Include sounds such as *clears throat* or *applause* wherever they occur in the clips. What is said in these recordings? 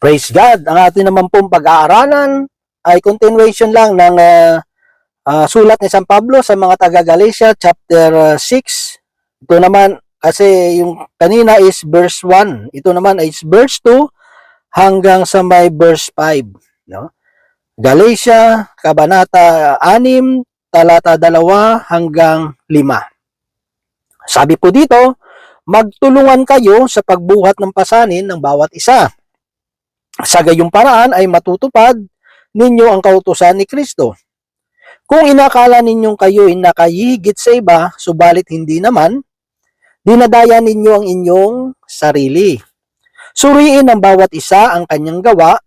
Praise God. Ang ating naman pong pag-aaralan ay continuation lang ng ah, ah, sulat ni San Pablo sa mga taga Galatia chapter ah, 6. Ito naman kasi yung kanina is verse 1. Ito naman is verse 2 hanggang sa may verse 5, no? Galatia kabanata 6 talata 2 hanggang 5. Sabi po dito, magtulungan kayo sa pagbuhat ng pasanin ng bawat isa. Sa gayong paraan ay matutupad ninyo ang kautusan ni Kristo. Kung inakala ninyong kayo'y nakahigit sa iba, subalit hindi naman, dinadaya ninyo ang inyong sarili. Suriin ng bawat isa ang kanyang gawa,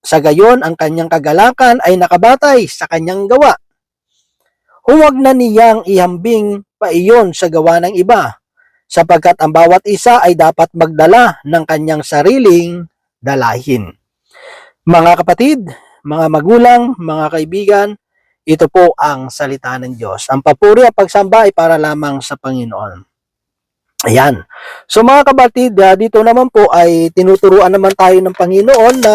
sa gayon ang kanyang kagalakan ay nakabatay sa kanyang gawa. Huwag na niyang ihambing pa iyon sa gawa ng iba, sapagkat ang bawat isa ay dapat magdala ng kanyang sariling dalahin. Mga kapatid, mga magulang, mga kaibigan, ito po ang salita ng Diyos. Ang papuri at pagsamba ay para lamang sa Panginoon. Ayan. So mga kapatid, ah, dito naman po ay tinuturuan naman tayo ng Panginoon na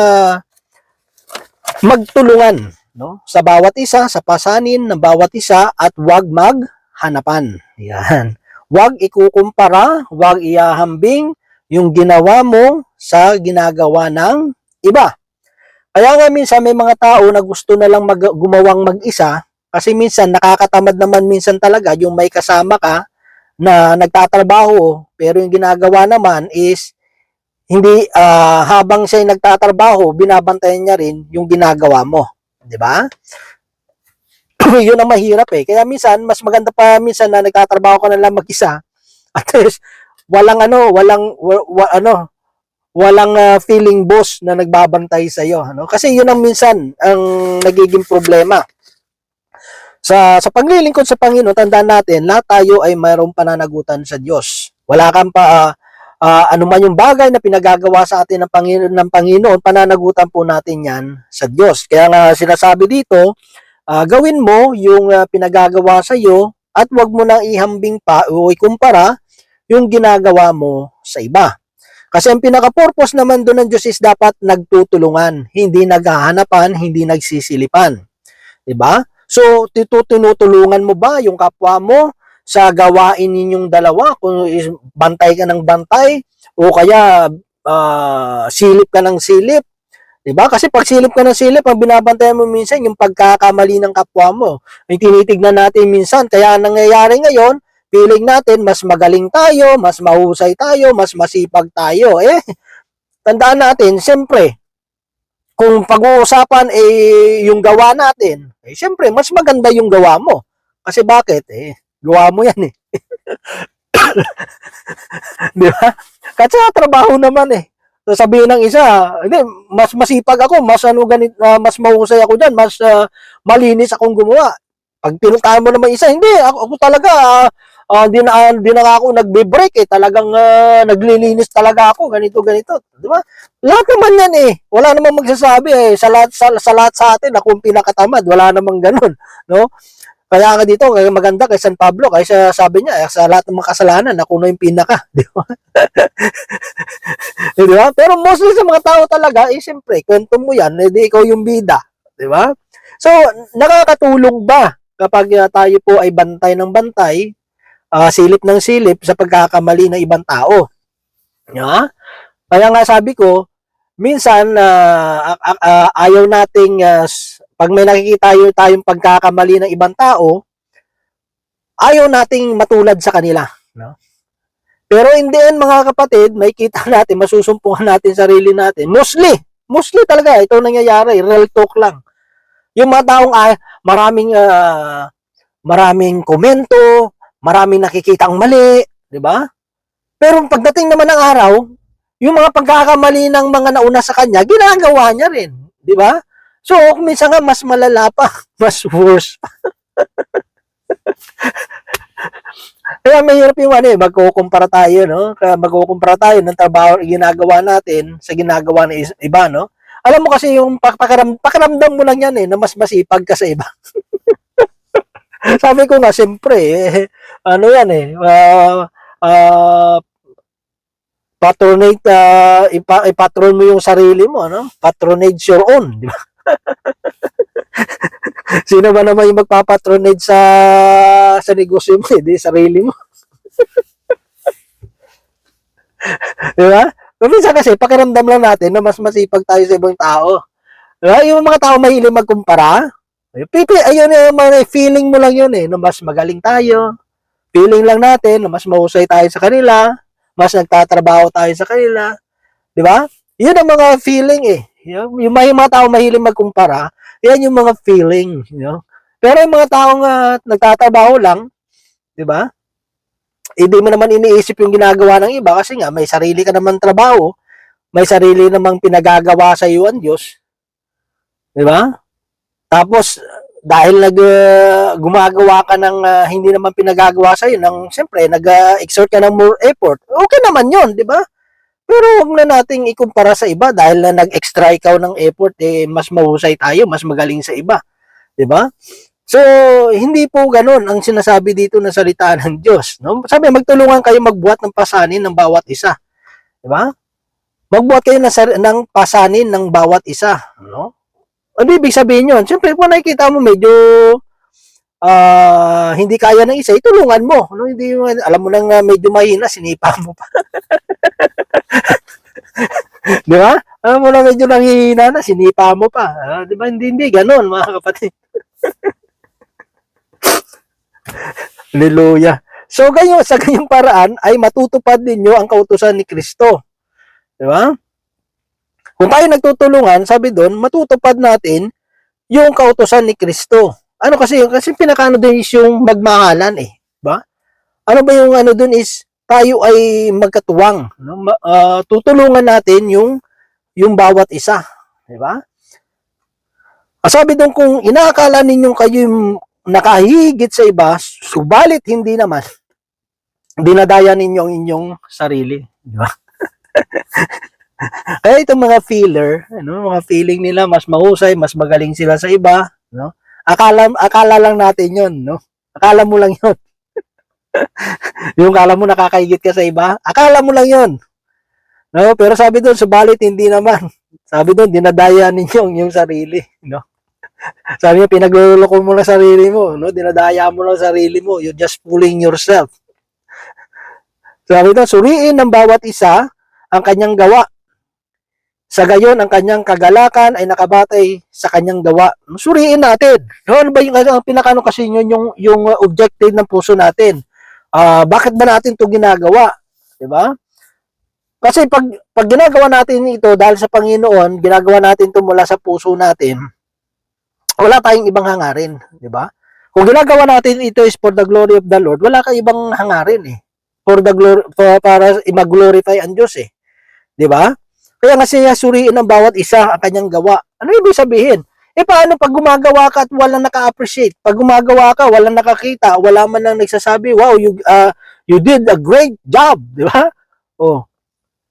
magtulungan no? sa bawat isa, sa pasanin ng bawat isa at wag maghanapan. Yan. Wag ikukumpara, wag iahambing yung ginawa mo sa ginagawa ng iba. Kaya nga minsan may mga tao na gusto na lang mag, gumawang mag-isa kasi minsan nakakatamad naman minsan talaga yung may kasama ka na nagtatrabaho pero yung ginagawa naman is hindi ah, habang siya nagtatrabaho binabantayan niya rin yung ginagawa mo, 'di ba? *clears throat* yun ang mahirap eh. Kaya minsan mas maganda pa minsan na nagtatrabaho ka na lang mag-isa. *laughs* At least walang ano, walang wa- wa- ano, walang ah, feeling boss na nagbabantay sa iyo, ano? Kasi yun ang minsan ang nagiging problema. Sa sa paglilingkod sa Panginoon, tandaan natin, lahat tayo ay mayroong pananagutan sa Diyos. Wala kang pa ah, ah, ano man yung bagay na pinagagawa sa atin ng Panginoon ng Panginoon, pananagutan po natin 'yan sa Diyos. Kaya nga sinasabi dito, ah, gawin mo yung ah, pinagagawa sa iyo at wag mo nang ihambing pa o ikumpara yung ginagawa mo sa iba. Kasi ang pinaka-purpose naman doon ng Diyos is dapat nagtutulungan, hindi naghahanapan, hindi nagsisilipan. 'Di ba? So, tinutulungan mo ba yung kapwa mo sa gawain ninyong dalawa? Kung bantay ka ng bantay o kaya ah, silip ka ng silip. 'Di ba? Kasi pag silip ka ng silip, ang binabantayan mo minsan yung pagkakamali ng kapwa mo. Ay tinitignan natin minsan. Kaya ang nangyayari ngayon, feeling natin mas magaling tayo, mas mahusay tayo, mas masipag tayo. Eh, tandaan natin, siyempre, kung pag-uusapan eh yung gawa natin, eh siyempre mas maganda yung gawa mo. Kasi bakit? Eh, gawa mo yan eh. *laughs* Di ba? Kasi trabaho naman eh. So, sabihin ng isa, hindi, mas masipag ako, mas ano ganit, ah, mas mahusay ako diyan, mas ah, malinis akong gumawa. Pag pinuntahan mo naman isa, hindi, ako, ako talaga, ah, ah, di na, di na ako nagbe-break eh, talagang ah, naglilinis talaga ako, ganito, ganito. Di ba? Lahat naman yan eh. Wala namang magsasabi eh. Sa lahat sa, sa, lahat sa atin, ako ang pinakatamad. Wala namang ganun. *laughs* No? Kaya nga dito, kaya maganda kay San Pablo, kaysa sabi niya, eh, sa lahat ng mga kasalanan, ako na yung pinaka. *laughs* Di ba? *laughs* di ba? Pero mostly sa mga tao talaga, eh, siyempre, kwento mo yan, edi ikaw yung bida. Di ba? So, nakakatulong ba kapag ah, tayo po ay bantay ng bantay, ah, silip ng silip sa pagkakamali ng ibang tao? Yeah? Kaya nga sabi ko, minsan ah, ah, ah, ayaw nating s- pag may nakikita tayo tayong pagkakamali ng ibang tao, ayaw nating matulad sa kanila, no? Pero in the end, mga kapatid, may kita *laughs* natin, masusumpungan natin sarili natin. Mostly, mostly talaga, ito nangyayari, real talk lang. Yung mga taong ay maraming ah, maraming komento, maraming nakikitang mali, di ba? Pero pagdating naman ng araw, yung mga pagkakamali ng mga nauna sa kanya, ginagawa niya rin. Di ba? So, minsan nga mas malala pa, *laughs* mas worse. *laughs* Kaya mahirap yung ano eh, magkukumpara tayo, no? Kaya magkukumpara tayo ng trabaho na ginagawa natin sa ginagawa ng iba, no? Alam mo kasi yung pak- pakiram, pakiramdam mo lang yan eh, na mas masipag ka sa iba. *laughs* Sabi ko nga, siyempre, eh, ano yan eh, ah, ah, patronate, ah, ipa, ipatron mo yung sarili mo, no? Patronage your own? *laughs* Sino ba naman yung magpapatronage sa sa negosyo mo, hindi sarili mo. *laughs* di ba? Minsan kasi, pakiramdam lang natin na mas masipag tayo sa ibang tao. Di ba? Yung mga tao mahilig magkumpara, pipi, ayun yung mga feeling mo lang yun eh, na mas magaling tayo. Feeling lang natin na mas mahusay tayo sa kanila, mas nagtatrabaho tayo sa kanila. Di ba? Yun ang mga feeling eh. Yung, yung may mga tao mahilig magkumpara, yan yung mga feeling. You know? Pero yung mga taong uh, nagtatrabaho lang, di ba? Hindi mo naman iniisip yung ginagawa ng iba kasi nga may sarili ka naman trabaho, may sarili namang pinagagawa sa iyo ang Diyos. Di ba? Tapos, dahil nag uh, gumagawa ka ng uh, hindi naman pinagagawa sa iyo nang siyempre nag-exert ka ng more effort. Okay naman 'yon, 'di ba? Pero wag na nating ikumpara sa iba dahil na nag-extra ikaw ng effort eh mas mahusay tayo, mas magaling sa iba. 'Di ba? So, hindi po ganoon ang sinasabi dito na salita *laughs* ng Diyos, no? Sabi magtulungan kayo magbuhat ng pasanin ng bawat isa. 'Di ba? Magbuhat kayo ng, ng pasanin ng bawat isa, no? Ano ibig sabihin yun? Siyempre, kung nakikita mo medyo uh, hindi kaya ng isa, itulungan mo. No? Hindi, alam mo nang uh, medyo mahina, sinipa mo pa. *laughs* di ba? Alam mo na medyo nanghihina na, sinipa mo pa. Uh, di ba? Hindi, hindi, ganun, mga kapatid. *laughs* Hallelujah. So, ganyan, sa ganyang paraan, ay matutupad ninyo ang kautusan ni Kristo. Di ba? Kung tayo nagtutulungan, sabi doon, matutupad natin yung kautosan ni Kristo. Ano kasi yung kasi pinakano din is yung magmahalan eh, ba? Ano ba yung ano doon is tayo ay magkatuwang, no? Uh, tutulungan natin yung yung bawat isa, di ba? Sabi doon kung inaakala ninyong kayo yung nakahigit sa iba, subalit hindi naman, dinadaya ninyo ang inyong sarili, di ba? *laughs* Kaya itong mga feeler, ano, mga feeling nila mas mahusay, mas magaling sila sa iba, no? Akala akala lang natin 'yon, no? Akala mo lang 'yon. *laughs* yung akala mo nakakaigit ka sa iba, akala mo lang 'yon. No, pero sabi doon, subalit hindi naman. Sabi doon, dinadaya ninyo yung sarili, no? *laughs* Sabi niya, pinagluloko mo lang sarili mo, no? Dinadaya mo lang sarili mo. You're just fooling yourself. *laughs* Sabi doon, suriin ng bawat isa ang kanyang gawa sa gayon, ang kanyang kagalakan ay nakabatay sa kanyang gawa. Suriin natin. No, ano ba yung ano, pinakano kasi yun yung, yung objective ng puso natin? Uh, bakit ba natin 'to ginagawa? 'Di ba? Kasi pag, pag ginagawa natin ito dahil sa Panginoon, ginagawa natin 'to mula sa puso natin, wala tayong ibang hangarin. 'Di ba? Kung ginagawa natin ito is for the glory of the Lord, wala kang ibang hangarin eh. For the glory, for, para i-glorify ang Diyos eh. 'Di ba? Kaya nga siya suriin ng bawat isa ang kanyang gawa. Ano ibig sabihin? Eh paano pag gumagawa ka at walang naka-appreciate? Pag gumagawa ka, walang nakakita, wala man lang nagsasabi, wow, you, uh, you did a great job, di ba? Oh.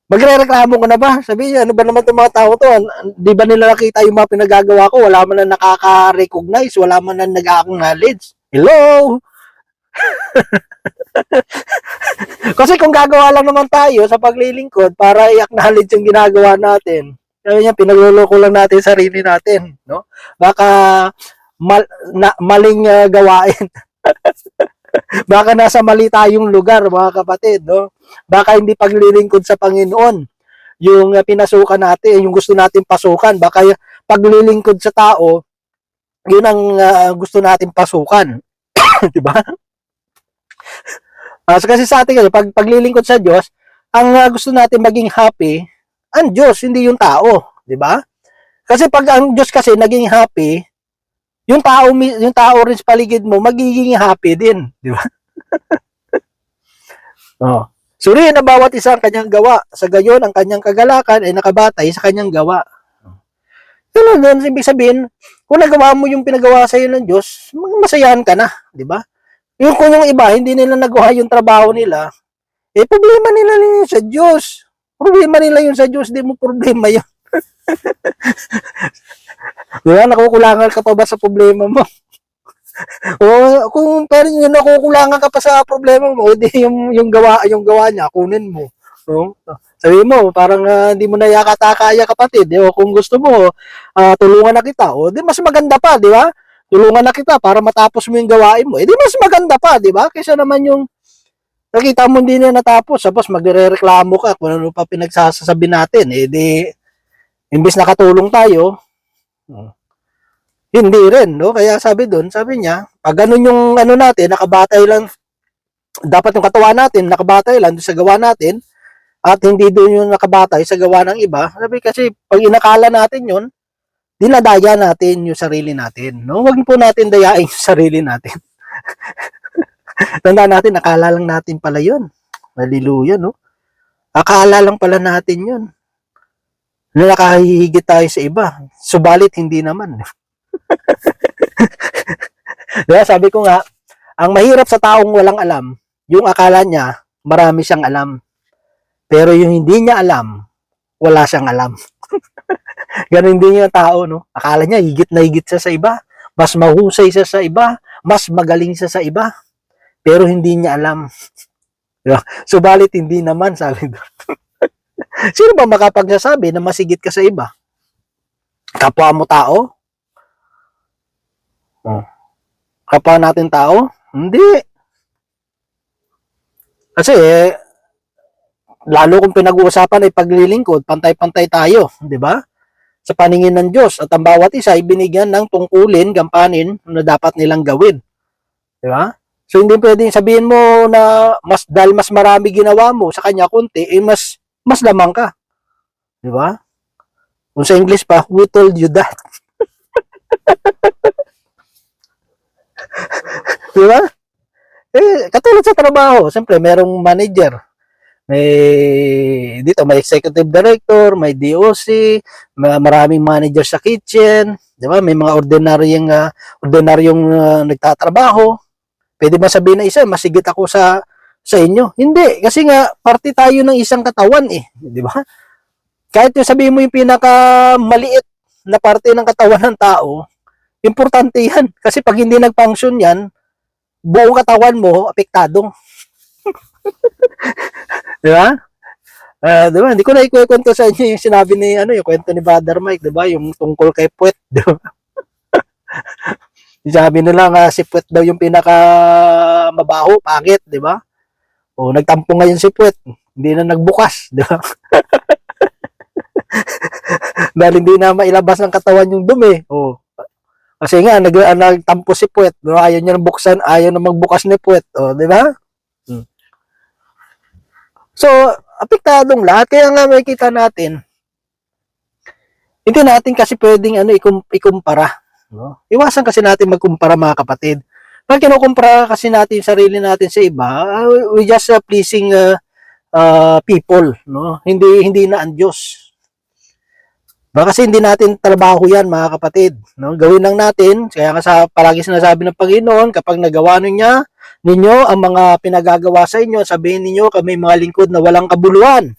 Magre-reklamo ko na ba? Sabi niya, ano ba naman itong mga tao to? Di ba nila nakita yung mga pinagagawa ko? Wala man lang nakaka-recognize, wala man lang nag-acknowledge. Hello? *laughs* *laughs* Kasi kung gagawa lang naman tayo sa paglilingkod para i-acknowledge yung ginagawa natin, sabi niya, pinagluloko lang natin sarili natin, no? Baka mal, na, maling uh, gawain. *laughs* Baka nasa mali tayong lugar, mga kapatid, no? Baka hindi paglilingkod sa Panginoon yung uh, pinasukan natin, yung gusto natin pasukan. Baka paglilingkod sa tao, yun ang uh, gusto natin pasukan. *coughs* 'Di ba? Uh, so kasi sa atin kasi pag paglilingkod sa Diyos, ang uh, gusto natin maging happy, ang Diyos, hindi yung tao, 'di ba? Kasi pag ang Diyos kasi naging happy, yung tao yung tao rin sa paligid mo magiging happy din, 'di ba? *laughs* oh. Suriin na bawat isa ang kanyang gawa. Sa gayon, ang kanyang kagalakan ay nakabatay sa kanyang gawa. Ganun din, ibig sabihin, kung nagawa mo yung pinagawa sa iyo ng Diyos, masayahan ka na, di ba? Yung kung yung iba, hindi nila nagawa yung trabaho nila, eh, problema nila yun sa Diyos. Problema nila yun sa Diyos, di mo problema yun. *laughs* diba, nakukulangan ka pa ba sa problema mo? *laughs* o kung pero yung nakukulangan ka pa sa problema mo, di yung yung gawa yung gawa niya kunin mo. No? Sabi mo, parang ah, hindi mo na yakatakaya kapatid. Eh, o kung gusto mo, ah, tulungan na kita. O, di mas maganda pa, di ba? Tulungan na kita para matapos mo yung gawain mo. Eh, di mas maganda pa, di ba? Kaysa naman yung nakita mo hindi na natapos, tapos magre-reklamo ka kung ano pa pinagsasabi natin. Eh, di, imbis nakatulong tayo, oh, hindi rin, no? Kaya sabi doon, sabi niya, pag ganun yung ano natin, nakabatay lang, dapat yung katawan natin, nakabatay lang sa gawa natin, at hindi doon yung nakabatay sa gawa ng iba. Sabi kasi, pag inakala natin yun, dinadaya natin yung sarili natin. No? Huwag po natin dayain yung sarili natin. *laughs* Tanda natin, akala lang natin pala yun. Hallelujah, no? Akala lang pala natin yun. Na nakahihigit tayo sa iba. Subalit, hindi naman. *laughs* Diba, sabi ko nga, ang mahirap sa taong walang alam, yung akala niya, marami siyang alam. Pero yung hindi niya alam, wala siyang alam. *laughs* Ganon din yung tao, no? Akala niya, higit na higit siya sa iba. Mas mahusay siya sa iba. Mas magaling siya sa iba. Pero hindi niya alam. *laughs* Subalit, hindi naman, *laughs* sabi doon. Sino ba makapagsasabi na masigit ka sa iba? Kapwa mo tao? Oh. Kapwa natin tao? Hindi. Kasi, eh, lalo kung pinag-uusapan ay paglilingkod, pantay-pantay tayo, di ba? Sa paningin ng Diyos. At ang bawat isa ay binigyan ng tungkulin, gampanin na dapat nilang gawin. Di ba? So, hindi pwedeng sabihin mo na mas dahil mas marami ginawa mo, sa kanya kunti, eh mas, mas lamang ka. Di ba? Kung sa English pa, who told you that? *laughs* Di ba? Eh, katulad sa trabaho, siyempre, merong manager, may dito may executive director, may DOC, maraming manager sa kitchen, 'di ba? May mga ordinaryong uh, ordinaryong uh, nagtatrabaho. Pwede ba sabihin na isa, masigit ako sa sa inyo? Hindi, kasi nga parte tayo ng isang katawan eh, 'di ba? Kahit yung sabihin mo yung pinaka maliit na parte ng katawan ng tao, importante 'yan kasi pag hindi nag-function 'yan, buong katawan mo apektado. Di ba? Ah, di ba? Hindi ko na ikukwento sa inyo yung sinabi ni ano, yung kwento ni Brother Mike, di ba? Yung tungkol kay Puwet, di ba? *laughs* Sabi nila nga si Puwet daw yung pinaka mabaho, pangit, di ba? O nagtampo ngayon si Puwet, hindi na nagbukas, di ba? *laughs* Dahil hindi na mailabas ng katawan yung dumi. O, kasi nga, nag, nagtampo si Puwet. No? Ayaw niya buksan, ayaw na magbukas ni Puwet. O, di ba? So, apektadong lahat. Kaya nga makikita natin, hindi natin kasi pwedeng ano, ikum, ikumpara. No? Iwasan kasi natin magkumpara mga kapatid. Pag kinukumpara kasi natin sarili natin sa iba, uh, we just uh, pleasing uh, uh, people. No? Hindi, hindi na ang Diyos. Baka kasi hindi natin trabaho yan mga kapatid. No? Gawin lang natin, kaya nga sa, palagi sinasabi ng Panginoon, kapag nagawa niya, ninyo ang mga pinagagawa sa inyo, sabihin ninyo kami mga lingkod na walang kabuluhan.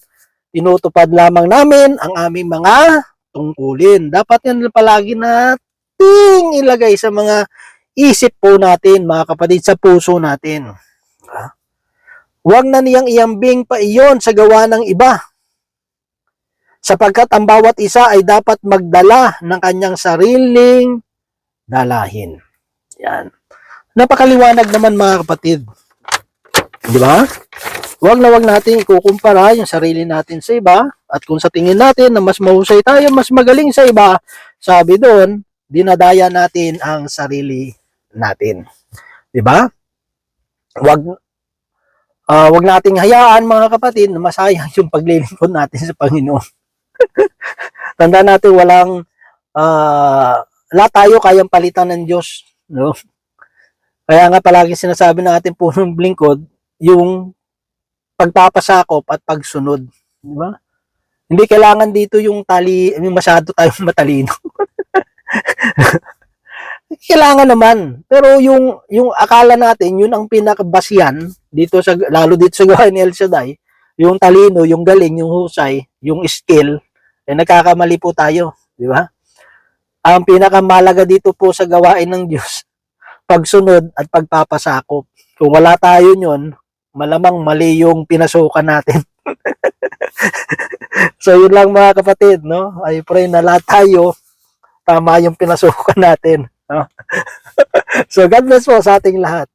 Tinutupad lamang namin ang aming mga tungkulin. Dapat yan palagi nating ilagay sa mga isip po natin, mga kapatid, sa puso natin. Huwag na niyang iambing pa iyon sa gawa ng iba. Sapagkat ang bawat isa ay dapat magdala ng kanyang sariling dalahin. Yan. Napakaliwanag naman mga kapatid. Di ba? Huwag na huwag natin ikukumpara yung sarili natin sa iba at kung sa tingin natin na mas mahusay tayo, mas magaling sa iba, sabi doon, dinadaya natin ang sarili natin. Di ba? Huwag uh, wag nating hayaan mga kapatid na masayang *laughs* yung paglilingkod natin sa Panginoon. *laughs* Tanda natin walang uh, lahat tayo kayang palitan ng Diyos, no? Kaya nga palagi sinasabi ng ating punong lingkod, yung pagpapasakop at pagsunod. Di ba? Hindi kailangan dito yung tali, yung masyado tayong *laughs* matalino. kailangan naman. Pero yung, yung akala natin, yun ang pinakabasihan dito sa, lalo dito sa gawain ni El Shaddai, yung talino, yung galing, yung husay, yung skill, eh nagkakamali po tayo. Di ba? Ang pinakamalaga dito po sa gawain ng Diyos, pagsunod at pagpapasakop. Kung wala tayo nyon, malamang mali yung pinasukan natin. *laughs* so yun lang mga kapatid, no? I pray na lahat tayo tama yung pinasukan natin. No? *laughs* so God bless po sa ating lahat.